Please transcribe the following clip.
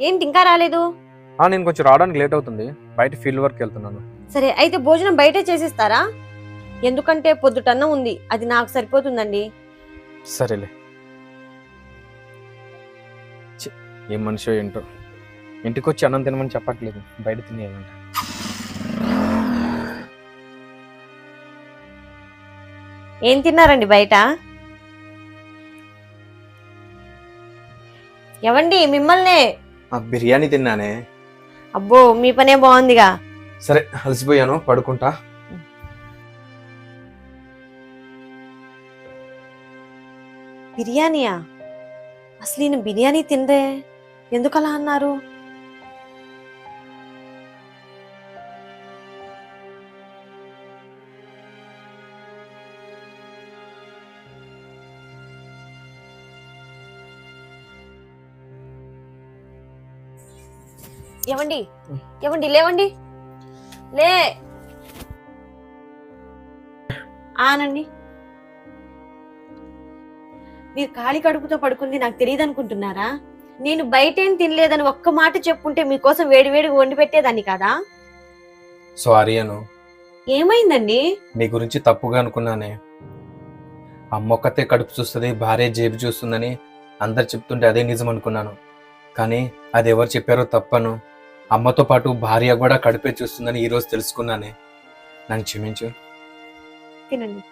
ఏంటి ఇంకా రాలేదు? ఆ, నేను కొంచెం రావడానికి లేట్ అవుతుంది. బయట ఫీల్డ్ వర్క్ వెళ్తున్నాను. సరే అయితే భోజనం బయటే చేసిస్తారా? ఎందుకంటే పొద్దుటన్నం ఉంది. అది నాకు సరిపోతుందండి. సరేలే. ఛీ, ఏం మనిషో ఏంటో. ఇంటికి వచ్చి అన్నం తినమని చెప్పట్లేదు. బయట తినేయాలంట. ఏం తిన్నారండి బయట? ఎవండి మిమ్మల్నే బిర్యానీ తిన్నానే. అబ్బో మీ పనే బాగుందిగా. సరే అలసిపోయాను పడుకుంటా. బిర్యానీయా? అసలు ఈయన బిర్యానీ తినరే. ఎందుకు అలా అన్నారు? ఏమండి? ఏమండి? లేవండి? లే. ఆనండి. మీరు ఖాళీ కడుపుతో పడుకుంది నాకు తెలియదు అనుకుంటున్నారా నేను బయటేం తినలేదని ఒక్క మాట చెప్పుంటే మీకోసం వేడి వేడిగా వండి పెట్టేదాన్ని కదా? సారీ అను. ఏమైందండి? నీ గురించి తప్పుగా అనుకున్నానే. అమ్మ ఒక్కతే కడుపు చూస్తుంది భార్య జేబు చూస్తుందని అందరు చెప్తుంటే అదే నిజం అనుకున్నాను కానీ అది ఎవరు చెప్పారో తప్పను. అమ్మతో పాటు భార్య కూడా కడుపే చూస్తుందని ఈరోజు తెలుసుకున్నానే. నన్ను క్షమించు. తినండి.